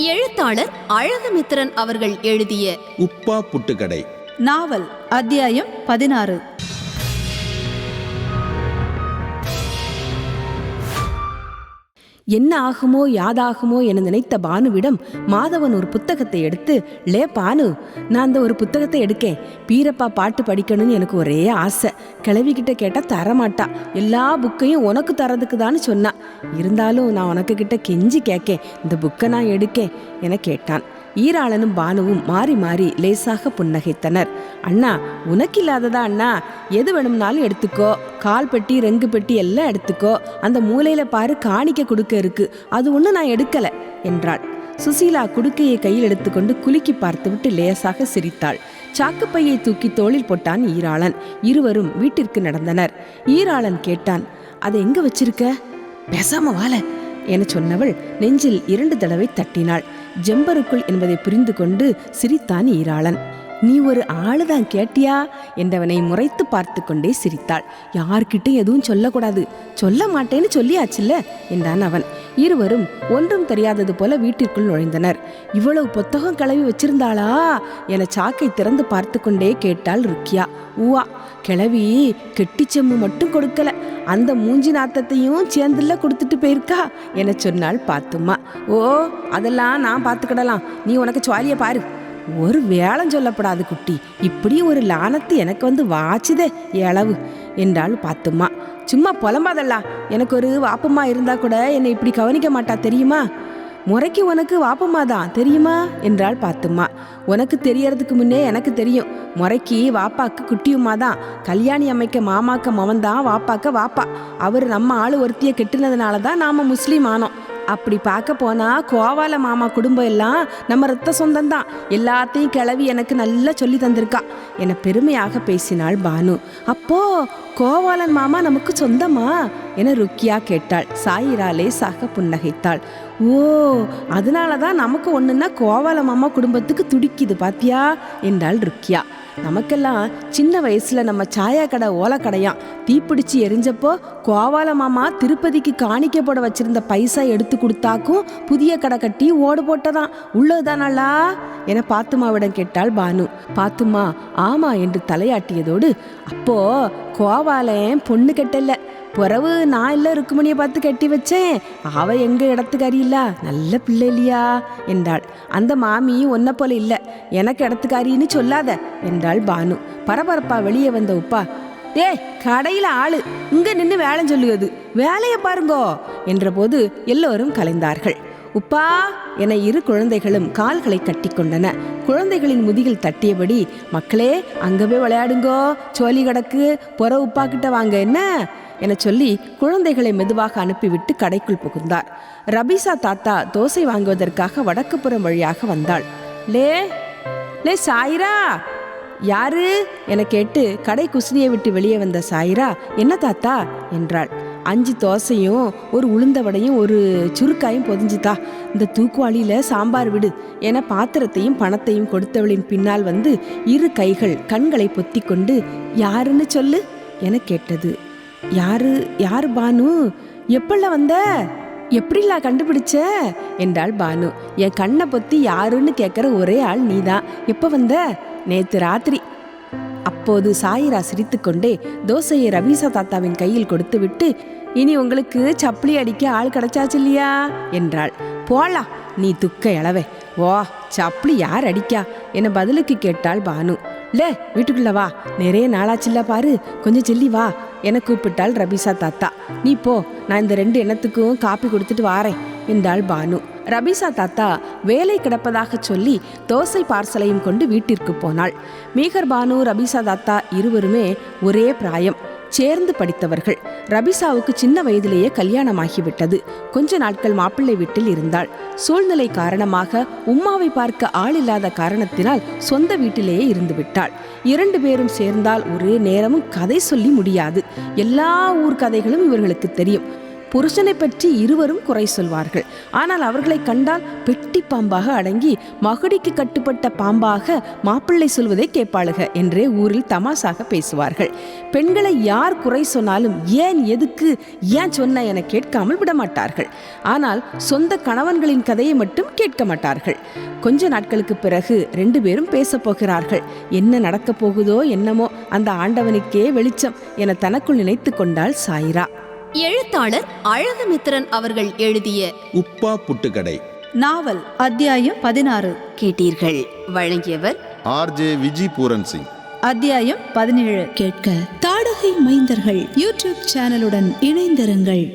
எழுத்தாளர் அழகுமித்திரன் அவர்கள் எழுதிய உப்பா புட்டுக்கடை. நாவல் அத்தியாயம் பதினாறு. என்ன ஆகுமோ யாதாகுமோ என நினைத்த பானுவிடம் மாதவன் ஒரு புத்தகத்தை எடுத்து லே பானு நான் அந்த ஒரு புத்தகத்தை எடுக்கேன். பீரப்பா பாட்டு படிக்கணும்னு எனக்கு ஒரே ஆசை. கிளவிக்கிட்ட கேட்டால் தரமாட்டா. எல்லா புக்கையும் உனக்கு தரதுக்கு தான் சொன்னா. இருந்தாலும் நான் உனக்கு கிட்ட கெஞ்சி கேட்கேன் இந்த புக்கை நான் எடுக்கேன் என கேட்டான். ஈராளனும் பானுவும் மாறி மாறி லேசாக புன்னகைத்தனர். அண்ணா உனக்கு இல்லாததா அண்ணா? எது வேணும்னாலும் எடுத்துக்கோ. கால் பெட்டி ரெங்கு பெட்டி எல்லாம் எடுத்துக்கோ. அந்த மூலையில பாரு காணிக்க கொடுக்க இருக்கு. அது ஒண்ணு நான் எடுக்கல என்றாள். சுசீலா குடுக்கையை கையில் எடுத்துக்கொண்டு குலுக்கி பார்த்துவிட்டு லேசாக சிரித்தாள். சாக்குப்பையை தூக்கி தோளில் போட்டான் ஈராளன். இருவரும் வீட்டிற்கு நடந்தனர். ஈராளன் கேட்டான் அதை எங்க வச்சிருக்க? பேசாம வாழ. என சொன்னவள் நெஞ்சில் இரண்டு தடவை தட்டினாள். ஜெம்பருக்குள் என்பதை புரிந்து கொண்டு சிரித்தான் ஈராளன். நீ ஒரு ஆளுதான் கேட்டியா? என்றவனை முறைத்து பார்த்து கொண்டே சிரித்தாள். யார்கிட்ட எதுவும் சொல்லக்கூடாது. சொல்ல மாட்டேன்னு சொல்லியாச்சுல்ல? என்றான் அவன். இருவரும் ஒன்றும் தெரியாதது போல வீட்டிற்குள் நுழைந்தனர். இவ்வளவு புத்தகம் கிளவி வச்சிருந்தாளா? என சாக்கை திறந்து பார்த்து கொண்டே கேட்டாள் ருக்கியா. ஊவா கிளவி கெட்டிச்செம்மு மட்டும் கொடுக்கல. அந்த மூஞ்சி நாத்தத்தையும் சேர்ந்துல கொடுத்துட்டு போயிருக்கா? என சொன்னாள் பாத்துமா. ஓ அதெல்லாம் நான் பார்த்துக்கிடலாம் நீ உனக்கு சுவாலிய பாரு. ஒரு வேளம் சொல்லப்படாது குட்டி. இப்படி ஒரு லானத்து எனக்கு வந்து வாச்சுதே எளவு என்றாள் பாத்துமா. சும்மா புலம்பாதல்லா. எனக்கு ஒரு வாப்பம்மா இருந்தா கூட என்னை இப்படி கவனிக்க மாட்டா தெரியுமா? முறைக்கு உனக்கு வாப்பம்மா தான் தெரியுமா? என்றாள் பாத்தும்மா. உனக்கு தெரியறதுக்கு முன்னே எனக்கு தெரியும் முறைக்கு வாப்பாக்கு குட்டியும்மா தான் கல்யாணி அமைக்க மாமாக்க மவன் தான் வாப்பாக்க வாப்பா. அவர் நம்ம ஆள் ஒருத்தியை கெட்டுனதுனால தான் நாம முஸ்லீம் ஆனோம். அப்படி பார்க்க போனா கோவால மாமா குடும்பம் எல்லாம் நம்ம ரத்த சொந்தம் தான் எல்லாத்தையும் கிளவி எனக்கு நல்லா சொல்லி தந்திருக்கா. என பெருமையாக பேசினாள் பானு. அப்போ கோவாலன் மாமா நமக்கு சொந்தமா? என ருக்கியா கேட்டாள். சாயிரா லேசாக புன்னகைத்தாள். ஓ அதனால தான் நமக்கு ஒண்ணுன்னா கோவால மாமா குடும்பத்துக்கு துடிக்குது பாத்தியா? என்றாள் ருக்கியா. நமக்கெல்லாம் சின்ன வயசுல நம்ம சாயா கடை ஓலக்கடையாம் தீப்பிடிச்சு எரிஞ்சப்போ கோவால மாமா திருப்பதிக்கு காணிக்க போட வச்சிருந்த பைசா எடுத்து கொடுத்தாக்கும் புதிய கடை கட்டி ஓடு போட்டதாம் உள்ளதுதானல்லா என பாத்துமாவிடம் கேட்டாள் பானு. பாத்துமா ஆமா என்று தலையாட்டியதோடு அப்போ கோவாலன் பொண்ணு கெட்டல பிறவு நான் எல்லாம் ருக்குமணியை பார்த்து கட்டி வச்சேன். அவ எங்க இடத்துக்காரி இல்ல. நல்ல பிள்ளை இல்லையா? என்றாள். அந்த மாமி ஒன்ன போல இல்ல. எனக்கு இடத்துக்காரின்னு சொல்லாத என்றாள் பானு. பரபரப்பா வெளியே வந்த உப்பா. டேய் கடையில ஆளு. இங்க நின்னு வேலை சொல்லுவது வேலையை பாருங்கோ என்றபோது எல்லோரும் கலைந்தார்கள். உப்பா என இரு குழந்தைகளும் கால்களை கட்டிக்கொண்டன குழந்தைகளின் முதுகில் தட்டியபடி மக்களே அங்கவே விளையாடுங்கோ சோலி கிடக்கு புற உப்பா கிட்ட வாங்க என்ன? என சொல்லி குழந்தைகளை மெதுவாக அனுப்பிவிட்டு கடைக்குள் புகுந்தார். ரபீசா தாத்தா தோசை வாங்குவதற்காக வடக்குப்புறம் வழியாக வந்தாள். லே லே சாயிரா! யாரு? என கேட்டு கடை குசினியை விட்டு வெளியே வந்த சாயிரா என்ன தாத்தா? என்றாள். அஞ்சு தோசையும் ஒரு உளுந்த வடையும் ஒரு சுருக்காயும் பொதிஞ்சுதா. இந்த தூக்குவாளியில் சாம்பார் விடு. என பாத்திரத்தையும் பணத்தையும் கொடுத்தவளின் பின்னால் வந்து இரு கைகள் கண்களை பொத்தி கொண்டு யாருன்னு சொல்லு? என கேட்டது. யாரு யாரு பானு? எப்பெல்லாம் வந்த? எப்படிலா கண்டுபிடிச்ச? என்றாள் பானு. என் கண்ணை பொத்தி யாருன்னு கேட்குற ஒரே ஆள் நீதான். எப்போ வந்த? நேற்று ராத்திரி. அப்போது சாயிரா சிரித்துக்கொண்டே தோசையை ரவீசா தாத்தாவின் கையில் கொடுத்துவிட்டு இனி உங்களுக்கு சப்ளி அடிக்க ஆள் கிடைச்சாச்சு இல்லையா? என்றாள். போலாம் நீ துக்க இளவே ஓ சப்ளி யார் அடிக்கா? என பதிலுக்கு கேட்டாள் பானு. லே வீட்டுக்குள்ள வா. நிறைய நாளாச்சுல்ல பாரு. கொஞ்சம் செல்லி வா என கூப்பிட்டாள் ரபீசா தாத்தா. நீ போ. நான் இந்த ரெண்டு எண்ணத்துக்கும் காப்பி கொடுத்துட்டு வாரேன் என்றாள் பானு. ரபீசா தாத்தா வேலை கிடப்பதாக சொல்லி தோசை பார்சலையும் கொண்டு வீட்டிற்கு போனாள். மீகர் பானு ரபீசா தாத்தா இருவருமே ஒரே பிராயம். சேர்ந்து படித்தவர்கள். ரபிசாவுக்கு சின்ன வயதிலேயே கல்யாணமாகிவிட்டது. கொஞ்ச நாட்கள் மாப்பிள்ளை வீட்டில் இருந்தாள். சூழ்நிலை காரணமாக உம்மாவை பார்க்க ஆள் இல்லாத காரணத்தினால் சொந்த வீட்டிலேயே இருந்து விட்டாள் இரண்டு பேரும் சேர்ந்தால் ஒரே நேரமும் கதை சொல்லி முடியாது. எல்லா ஊர் கதைகளும் இவர்களுக்கு தெரியும். புருஷனை பற்றி இருவரும் குறை சொல்வார்கள். ஆனால் அவர்களை கண்டால் பெட்டி பாம்பாக அடங்கி மகுடிக்கு கட்டுப்பட்ட பாம்பாக மாப்பிள்ளை சொல்வதை கேட்பாளுக என்றே ஊரில் தமாசாக பேசுவார்கள். பெண்களை யார் குறை சொன்னாலும் ஏன் எதுக்கு ஏன் சொன்ன என கேட்காமல் விடமாட்டார்கள். ஆனால் சொந்த கணவன்களின் கதையை மட்டும் கேட்க மாட்டார்கள். கொஞ்ச நாட்களுக்கு பிறகு ரெண்டு பேரும் பேசப் போகிறார்கள். என்ன நடக்கப் போகுதோ என்னமோ அந்த ஆண்டவனுக்கே வெளிச்சம் என தனக்குள் நினைத்து கொண்டாள் சாயிரா. எழுத்தாளர் அழகுமித்திரன் அவர்கள் எழுதிய உப்பா புட்டுக்கடை. நாவல் அத்தியாயம் பதினாறு. கேட்டீர்கள். வழங்கியவர் ஆர்ஜே விஜி பூரன் சிங். அத்தியாயம் பதினேழு. கேட்க தாடகை மைந்தர்கள் யூடியூப் சேனலுடன் இணைந்திருங்கள்.